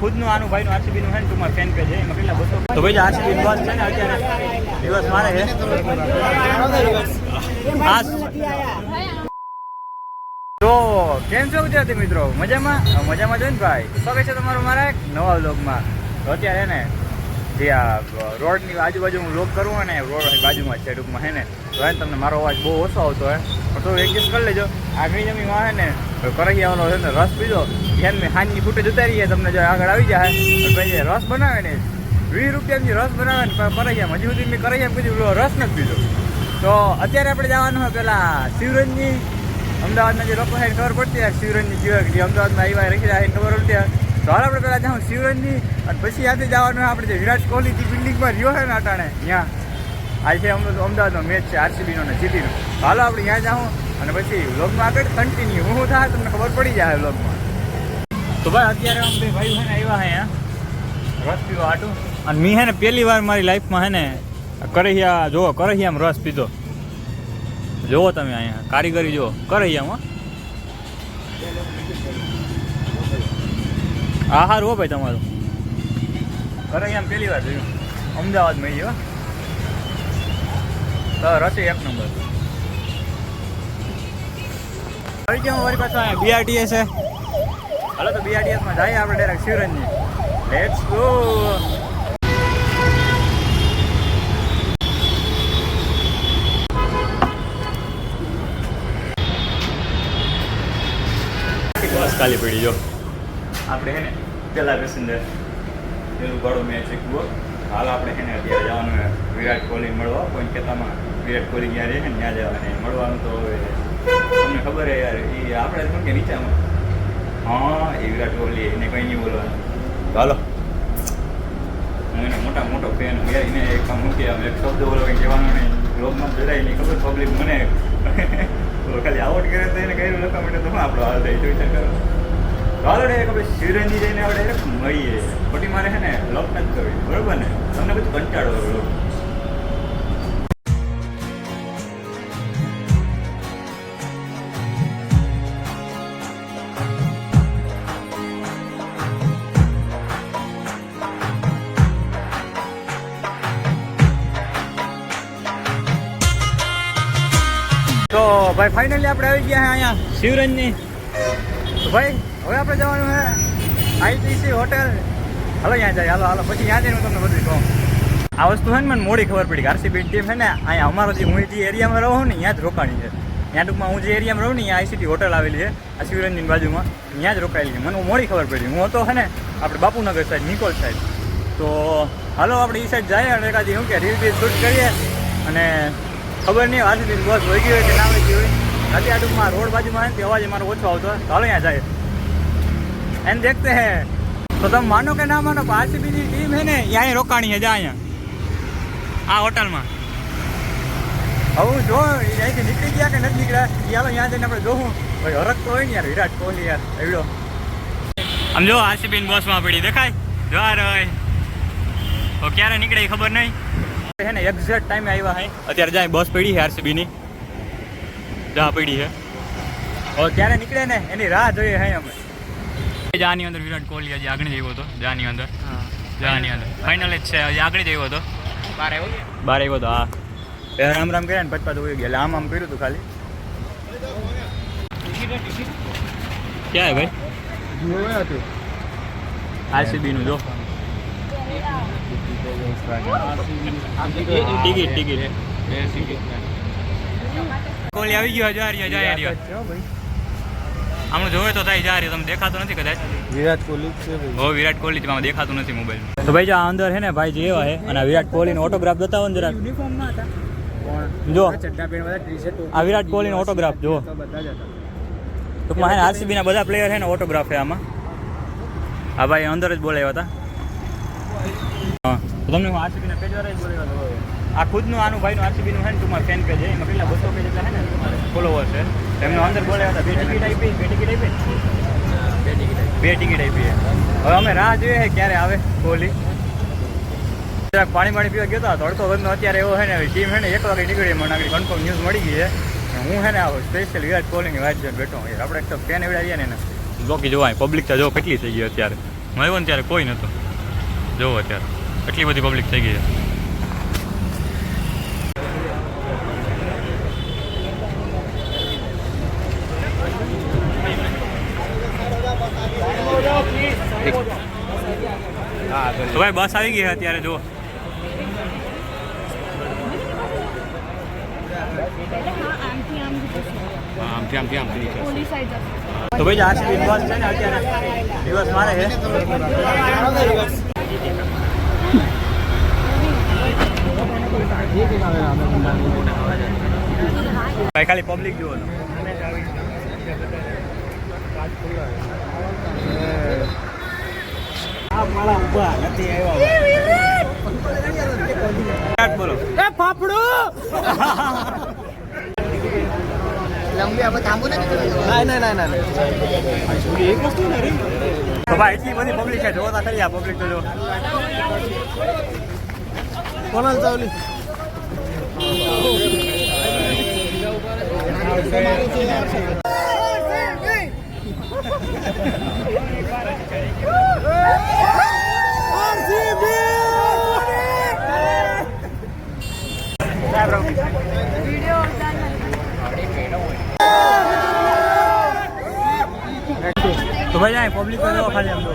ખુદનું આનું ભાઈનું આરસીબીનું છે ને ટૂંકમાં ફેન પેજ એમાં કેટલા બસો તો ભાઈ આરસીબી બસ છે ને અત્યારે. દિવસ મારે છે. આ તો કેમ છો ગુજરાતી મિત્રો? મજામાં? મજામાં છો ને ભાઈ? સ્વાગત છે તમારું મારા એક નવા વ્લોગમાં તો અત્યારે ને જે આ રોડની આજુબાજુ હું લોક કરું ને રોડ બાજુમાં છે ટૂંકમાં, હે ને? તો હે તમને મારો અવાજ બહુ ઓછો આવતો હોય પણ તો એડજસ્ટ કરી લેજો. આગળ જમીમાં હે ને? કરૈયાવાળો છે ને રસ પીધો એમ મેં હાંજની ફૂટેજ ઉતારીએ, તમને જો આગળ આવી જાય. ભાઈ રસ બનાવે ને, વીસ રૂપિયાની રસ બનાવે ને કરૈયામાં હજી સુધી મેં કરૈયા કીધું રસ નથી પીધો. તો અત્યારે આપણે જવાનું હોય પેલા શિવરંજની. અમદાવાદના જે લોકો છે ખબર પડતી શિવરંજની જે અમદાવાદમાં આવ્યા રહ્યા ખબર પડતી તો હાલ આપણે પહેલાં જાઉં શિવરંજની, અને પછી ત્યાંથી જવાનું આપણે જે વિરાટ કોહલી જે બિલ્ડિંગમાં રહ્યો છે ને અટાણે ત્યાં આજે અમદાવાદ અમદાવાદનો મેચ છે, આરસીબીનો ને જીતીનો. હાલો આપણે ત્યાં જાઉં, અને પછી વ્લોગમાં આગળ કન્ટિન્યુ હું થાય તમને ખબર પડી જાય વ્લોગમાં. તો ભાઈ, અત્યારે આમ ભાઈ છે ને આવ્યા અહીંયા. રસ પીવા હાટું અને મેં હે ને પહેલી વાર મારી લાઈફમાં હે ને કરહિયા, જુઓ, કરહિયામાં રસ પીધો. જુઓ તમે અહીંયા, કારીગરી જુઓ. કરહિયામાં. હા સારું હો ભાઈ તમારું? અહીંયા પહેલી વાર જોયું. અમદાવાદમાં ગયો તો રસી એક નંબર. આવી ગયા મારી પાસે અહીંયા બીઆરટીએસ છે. હાલો તો બીઆરટીએસમાં જઈએ આપણે direct Shivranjani. Let's go bus ખાલી પડી જો. આપણે હે ને, પેલા પેસેન્જર પેલું ભાડું મેચ શીખવું હાલ આપણે હે ને અત્યારે જવાનું વિરાટ કોહલી મળવા. કોઈ ખેતામાં વિરાટ કોહલી જ્યાં રહે ને ત્યાં જવાનું મળવાનું તો હવે તમને ખબર હે યાર એ આપણે શું કે નીચામાં? હા, એ વિરાટ કોહલી એને કંઈ નહીં બોલવાનું. હાલો. હું એને મોટા મોટો ફેન હું એને એક કામ મૂકી આમ એક શબ્દ બોલો કંઈ કહેવાનો નહીં. બ્લોગમાં જોડાય નહીં ખબર પબ્લિક મને. ખાલી આઉટ કરે તો એને કહ્યું લખવા માટે તો આપણો હાલ થઈ જોઈ વિચાર કરો ચાલો રે કે ભાઈ શિવરંજી જઈને આપણે ડાયરેક્ટ મળીએ ખોટી મારે છે ને લોક નથી કરવી. બરોબર ને? તમને બધું કંટાળો આવે લોક તો ભાઈ ફાઇનલી આપણે આવી ગયા છે અહીંયા શિવરંજની. તો ભાઈ હવે આપણે જવાનું છે આઈટીસી હોટેલ. હાલો ત્યાં જાય હાલો હાલો. પછી ત્યાં જઈને હું તમને બધું કહું. આ વસ્તુ છે ને, મને મોડી ખબર પડી આરસીબી ટીમ છે ને, અહીંયા અમારો જે હું જે એરિયામાં રહું ને ત્યાં જ રોકાણી છે. ત્યાં ટૂંકમાં હું જે એરિયામાં રહું ને ત્યાં આઈસીટી હોટેલ આવેલી છે, આ શિવરંજની બાજુમાં. ત્યાં જ રોકાયેલી છે. મને મોડી ખબર પડી. હું હતો છે ને, આપણે બાપુનગર સાઈડ નિકોલ સાઈડ તો હાલો, આપણે એ સાઈડ જઈએ અને એકાદી શું કે રીલ બીલ શૂટ કરીએ. અને ખબર નહીં આરસીબી બસ વહી ગઈ હોય કે ના વહી ગઈ હોય. આ ટૂંકમાં રોડ બાજુમાં હોય ને, તે અવાજ મારો ઓછો આવતો હોય. હાલો ત્યાં જાય એમ દેખતે હે. તો તમે માનો કે ના માનો આરસીબીની ટીમ હે ને અહીંયા રોકાણી છે જા અહીંયા. આ હોટલમાં. હવે હું જો અહીંથી નીકળી ગયા કે નથી નીકળ્યા ચાલો ત્યાં જઈને આપણે જોવું ભાઈ હરક તો હોય ને યાર, વિરાટ કોહલી યાર, એવડો. આમ જો આરસીબી બસમાં પડી દેખાય. જો રહે તો ક્યારે નીકળે ખબર નહીં. છે ને એક્ઝેક્ટ ટાઈમે આવ્યા હે. અત્યારે જાય, બસ પડી છે આરસીબી ની જા પડી છે હવે ક્યારે નીકળે ને, એની રાહ જોઈએ હે અમે. જાની અંદર વિરાટ કોહલી હજી આગળ જયો હતો જાની અંદર. જાની અંદર. ફાઇનલ જ છે હજી આગળ જયો હતો. બાર આવ્યો બાર આવ્યો હતો હા. રામ રામ કર્યા ને પછી પાછું વહી ગયા આમ આમ કર્યું હતું ખાલી. ક્યાં ભાઈ? આરસીબી નું જો. Ticket ticket. કોહલી આવી ગયો જા રહ્યો આ રહ્યો આમનું જોવે તો થાય જા રહ્યો. તમે દેખાતો નથી કદાચ? વિરાટ કોહલી છે ભાઈ. હો વિરાટ કોહલી તમારે દેખાતું નથી મોબાઈલ તો ભાઈ જો આ અંદર છે ને ભાઈ જે એવા છે અને આ વિરાટ કોહલીનો ઓટોગ્રાફ બતાવો ને જરાક. યુનિફોર્મમાં હતા. જો. આ વિરાટ કોહલીનો ઓટોગ્રાફ જ. હતા. ટૂંકમાં છે ને આરસીબી ના બધા પ્લેયર છે ને ઓટોગ્રાફ છે આમાં. આ ભાઈ અંદર જ બોલાવ્યા હતા. હા. તમને હું આરસીબી ના પેજ વાળા જ બોલાવ્યા હતા. આ ખુદનું આનું ભાઈનું આરસીબી નું છે ને ટૂંકમાં ફેન પેજ છે. એમાં કેટલા બસો પેજ જેટલા છે ને તમારે? ફોલોવર છે. એમને અંદર બોલાવ્યા હતા બે ટિકિટ આપી બે ટિકિટ આપી બે ટિકિટ બે ટિકિટ આપી હવે અમે રાહ જોઈએ છે ક્યારે આવે કોહલી જરાક પાણી પાણી પીવા ગયો હતો તડકો બંધનો અત્યારે એવો છે ને ટીમ છે ને એક વાગે નીકળી મને આગળ કન્ફર્મ ન્યૂઝ મળી ગઈ છે અને હું છે ને આવો સ્પેશિયલ વિરાટ કોહલીની વાત જોઈને બેઠો હું આપણે એક તો ફેન એવડા આવીએ ને એને લોકી જોવાય પબ્લિક તો જો કેટલી થઈ ગઈ અત્યારે હું આવ્યો ને ત્યારે કોઈ નહોતું જોવો અત્યારે એટલી બધી પબ્લિક થઈ ગઈ છે તો ભાઈ બસ આવી ગઈ છે અત્યારે જો આમથી આમથી આમથી તો ભાઈ આરસીબી બસ છે ને અત્યારે? દિવસ મારે છે. ભાઈ ખાલી પબ્લિક જુઓ તો સ્ટાર્ટ બોલો. તો ભાઈ એટલી બધી પબ્લિક છે જોતા આ પબ્લિક તો જો. વીડિયો તો ભાઈ જાય પબ્લિક તો જો ખાલી આમ જો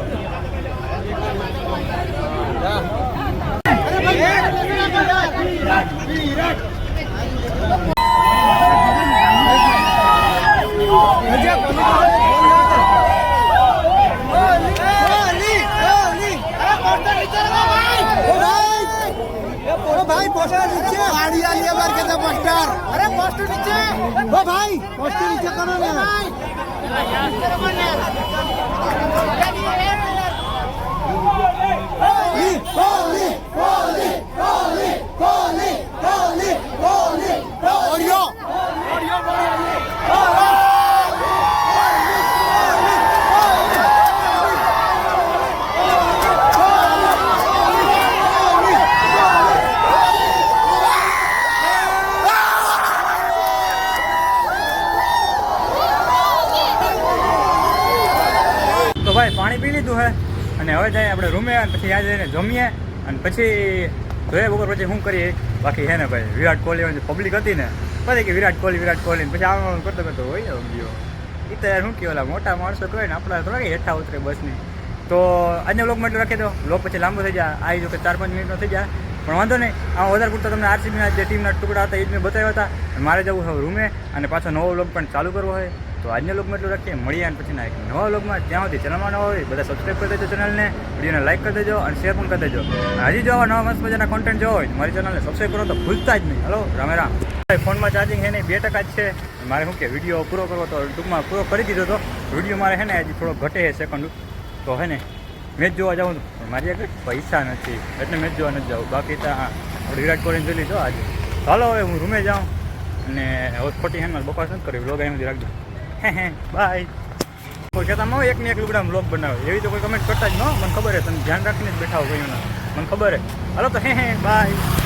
মাস্টার। আরে মাস্টার নিচে। ও ভাই মাস্টার নিচে করো না ભાઈ, પાણી પી લીધું હે. અને હવે જાય આપણે રૂમે અને પછી આજે જઈને જમીએ અને પછી જોઈએ બપોર પછી શું કરીએ. બાકી હે ને ભાઈ, વિરાટ કોહલી પબ્લિક હતી ને પછી કે વિરાટ કોહલી વિરાટ કોહલી પછી આમ કરતો કરતો હોય ગયો એ તો શું કહેવાય મોટા માણસો કહે ને, આપણા થોડા હેઠા ઉતરે બસની. તો આજના બ્લોગમાં માટે રાખી દો. બ્લોગ પછી લાંબો થઈ જાય. આવી જો કે ચાર પાંચ મિનિટનો થઈ જાય. પણ વાંધો નહીં, આ વધારે પૂરતો તમને આરસીબીના જે ટીમના ટુકડા હતા એ જ મેં બતાવ્યા હતા. મારે જવું હવે રૂમે. અને પાછો નવો બ્લોગ પણ ચાલુ કરવો હોય. તો આજના લોગમાં એટલું રાખીએ. મળીએ અને પછી એક નવા લોગમાં. ત્યાં સુધી ચેનલમાં નવા હોય, બધા સબસ્ક્રાઈબ કરી દેજો ચેનલને, વિડીયોને લાઇક કરી દેજો અને શેર પણ કરી દેજો. હજી જો નવા મસ્ત મજાના કોન્ટેન્ટ જોવો હોય મારી ચેનલને સબસ્ક્રાઈબ કરો તો ભૂલતા જ નહીં. હલો રામે રામ. ફોનમાં ચાર્જિંગ છે ને બે ટકા જ છે. મારે શું કે, વીડિયો પૂરો કરવો તો ટૂંકમાં પૂરો કરી દીધો તો વીડિયો મારે છે ને હજી થોડો ઘટે છે સેકન્ડ તો હે ને, મેચ જોવા જાઉં પણ મારી આગળ પૈસા નથી. એટલે મેચ જોવા નથી જાઉં. બાકી તો હા વિરાટ કોહલીને જોઈ લીધો આજે. ચાલો હવે હું રૂમે જાઉં. અને હવે ખોટી હેન્ડ બકવાસ નથી કરવી. બ્લોગ અહીં રાખજો. હે હે બાય કોઈ કહેતા એક ને એક લુગડા બ્લોગ બનાવે. એવી તો કોઈ કમેન્ટ કરતા જ ન મને ખબર છે, તમે ધ્યાન રાખીને જ બેઠા હો કોઈના મને ખબર છે. હાલો તો, હે હે બાય